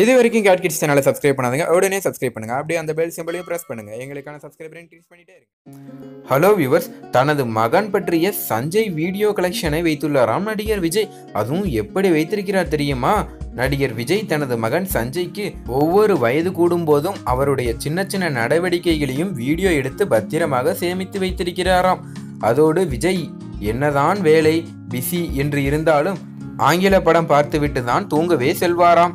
இது வரைக்கும் cat kids சேனலை சப்ஸ்கிரைப் பண்ணாதீங்க. உடனே சப்ஸ்கிரைப் பண்ணுங்க. அப்படியே அந்த பெல் சிம்பிளையும் பிரஸ் பண்ணுங்க. எங்களுக்கான சப்ஸ்கிரைபர் இன்க்ரீஸ் பண்ணிட்டே இருக்கு ஹலோ வியூவர்ஸ் தனது மகன் பற்றிய சஞ்சய் வீடியோ கலெக்ஷனை வைத்துள்ளாராம் நடிகர் விஜய். அதுவும் எப்படி வைத்திருக்கிறார் தெரியுமா? நடிகர் விஜய் தனது மகன் சஞ்சய்க்கு ஒவ்வொரு வயது கூடும் போதும் அவருடைய சின்ன சின்ன நடவடிக்கைகளையும் வீடியோ எடுத்து பத்திரமாக சேமித்து வைத்திருக்கிறாராம். அதோடு விஜய் என்னதான் வேலை பிஸி என்று இருந்தாலும் ஆங்கில படம் பார்த்துவிட்டு தான் தூங்கவே செல்வாராம்.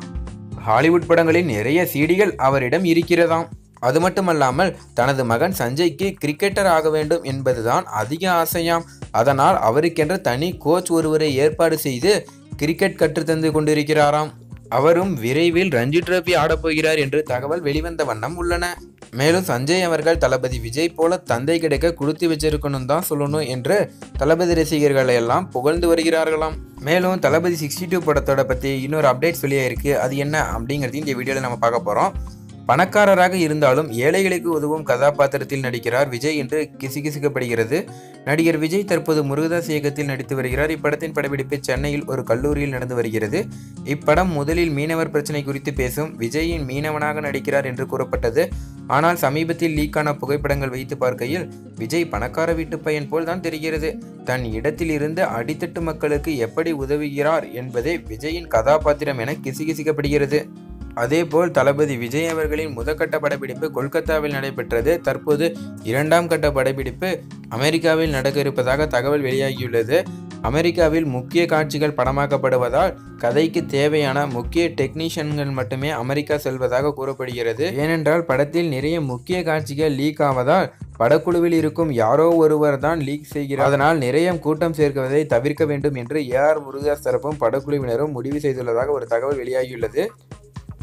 ஹாலிவுட் படங்களில் நிறைய சீடிகள் அவரிடம் இருக்கிறதாம். அது மட்டுமல்லாமல் தனது மகன் சஞ்சய்க்கு கிரிக்கெட்டர் ஆக வேண்டும் என்பதுதான் அதிக ஆசையாம். அதனால் அவருக்கென்று தனி கோச் ஒருவரை ஏற்பாடு செய்து கிரிக்கெட் கற்றுத்தந்து கொண்டிருக்கிறாராம். அவரும் விரைவில் ரஞ்சி டிராபி ஆடப்போகிறார் என்று தகவல் வெளிவந்த வண்ணம் உள்ளன. மேலும் சஞ்சய் அவர்கள் தளபதி விஜய் போல தந்தை கிடைக்க கொடுத்து வச்சிருக்கணும் தான் சொல்லணும் என்று தளபதி ரசிகர்களை எல்லாம் புகழ்ந்து வருகிறார்களாம். மேலும் தளபதி சிக்ஸ்டி டூ படத்தோட பற்றி இன்னொரு அப்டேட் சொல்லியே இருக்கு. அது என்ன அப்படிங்கிறது இந்த வீடியோவில் நம்ம பார்க்க போகிறோம் பணக்காரராக இருந்தாலும் ஏழைகளுக்கு உதவும் கதாபாத்திரத்தில் நடிக்கிறார் விஜய் என்று கிசுகிசுக்கப்படுகிறது. நடிகர் விஜய் தற்போது முருகதாஸ் இயக்கத்தில் நடித்து வருகிறார். இப்படத்தின் படப்பிடிப்பு சென்னையில் ஒரு கல்லூரியில் நடந்து வருகிறது. இப்படம் முதலில் மீனவர் பிரச்சனை குறித்து பேசும் விஜயின் மீனவனாக நடிக்கிறார் என்று கூறப்பட்டது. ஆனால் சமீபத்தில் லீக்கான புகைப்படங்கள் வைத்து பார்க்கையில் விஜய் பணக்கார வீட்டு பையன் போல் தான் தெரிகிறது. தன் இடத்தில் இருந்து அடித்தட்டு மக்களுக்கு எப்படி உதவுகிறார் என்பதே விஜயின் கதாபாத்திரம் என கிசுகிசுக்கப்படுகிறது. அதேபோல் தளபதி விஜய் அவர்களின் முதற்கட்ட படப்பிடிப்பு கொல்கத்தாவில் நடைபெற்றது. தற்போது இரண்டாம் கட்ட படப்பிடிப்பு அமெரிக்காவில் நடக்க இருப்பதாக தகவல் வெளியாகியுள்ளது. அமெரிக்காவில் முக்கிய காட்சிகள் படமாக்கப்படுவதால் கதைக்கு தேவையான முக்கிய டெக்னீஷியன்கள் மட்டுமே அமெரிக்கா செல்வதாக கூறப்படுகிறது. ஏனென்றால் படத்தில் நிறைய முக்கிய காட்சிகள் லீக் ஆவதால் படக்குழுவில் இருக்கும் யாரோ ஒருவர் தான் லீக் செய்கிறார். அதனால் நிறைய கூட்டம் சேர்க்குவதை தவிர்க்க வேண்டும் என்று ஏஆர் முருகதாஸ் தரப்பும் படக்குழுவினரும் முடிவு செய்துள்ளதாக ஒரு தகவல் வெளியாகியுள்ளது.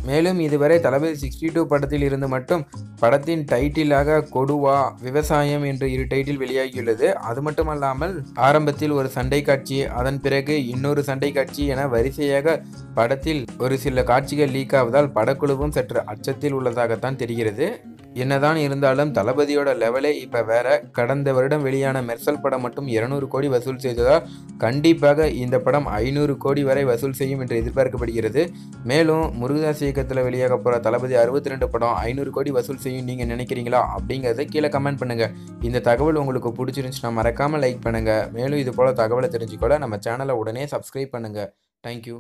மேலும் இதுவரை தளபதி சிக்ஸ்டி டூ படத்தில் இருந்து மட்டும் படத்தின் டைட்டிலாக கொடுவா விவசாயம் என்று இரு டைட்டில் வெளியாகியுள்ளது. அது மட்டுமல்லாமல் ஆரம்பத்தில் ஒரு சண்டை காட்சி அதன் பிறகு இன்னொரு சண்டை காட்சி என வரிசையாக படத்தில் ஒரு சில காட்சிகள் லீக் ஆவதால் படக்குழுவும் சற்று அச்சத்தில் உள்ளதாகத்தான் தெரிகிறது. என்னதான் இருந்தாலும் தளபதியோட லெவலே இப்போ வேற. கடந்த வருடம் வெளியான மெர்சல் படம் மட்டும் இருநூறு கோடி வசூல் செய்ததால் கண்டிப்பாக இந்த படம் ஐநூறு கோடி வரை வசூல் செய்யும் என்று எதிர்பார்க்கப்படுகிறது. மேலும் முருகதாஸ் இயக்கத்தில் வெளியாக போகிற தளபதி அறுபத்தி ரெண்டு படம் ஐநூறு கோடி வசூல் செய்யும் நீங்கள் நினைக்கிறீங்களா அப்படிங்கிறத கீழே கமெண்ட் பண்ணுங்கள் இந்த தகவல் உங்களுக்கு பிடிச்சிருந்துச்சுன்னா மறக்காமல் லைக் பண்ணுங்கள் மேலும் இது போல் தகவலை தெரிஞ்சுக்கொள்ள நம்ம சேனலை உடனே சப்ஸ்கிரைப் பண்ணுங்கள் தேங்க்யூ